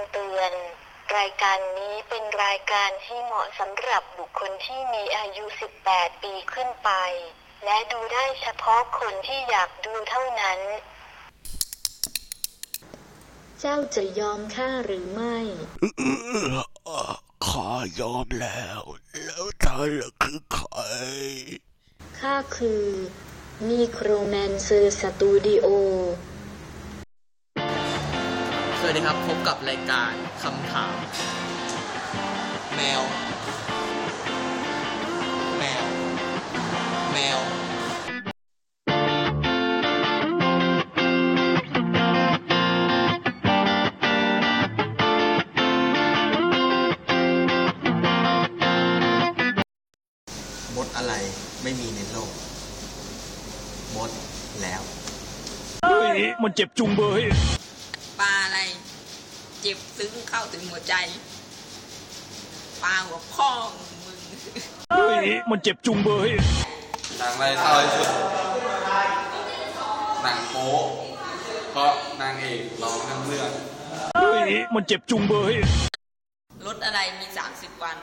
ำเตือน รายการนี้เป็นรายการที่เหมาะสำหรับบุคคลที่มีอายุ 18 ปีขึ้นไป และดูได้เฉพาะคนที่อยากดูเท่านั้น เจ้าจะยอมข้าหรือไม่ ข้ายอมแล้ว แล้วเธอล่ะคือใคร ข้าคือ มีโครแมนเซอร์สตูดิโอส วัสดีครับ พบกับรายการคำถาม แมว แมว แมว มดอะไรไม่มีในโลก มดแล้วเฮ้ยมันเจ็บจุงเบยปลาอะไร เจ็บซึ้งเข้าถึงหัวใจปลาหัวพ่อมึงเฮ้ยมันเจ็บจุงเบยหนังอะไรเศร้าที่สุดหนังโป๊ะเพราะนางเอกร้องทั้งเรื่องเฮ้ยมันเจ็บจุงเบยรถอะไรมี30วัน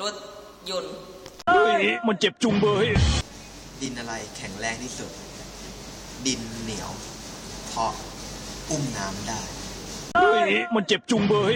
รถยนต์เฮ้ยมันเจ็บจุงเบยดินอะไรแข็งแรงที่สุด ดินเหนียว เพราะ อุ้มน้ำได้เฮ้ยมันเจ็บจุงเบย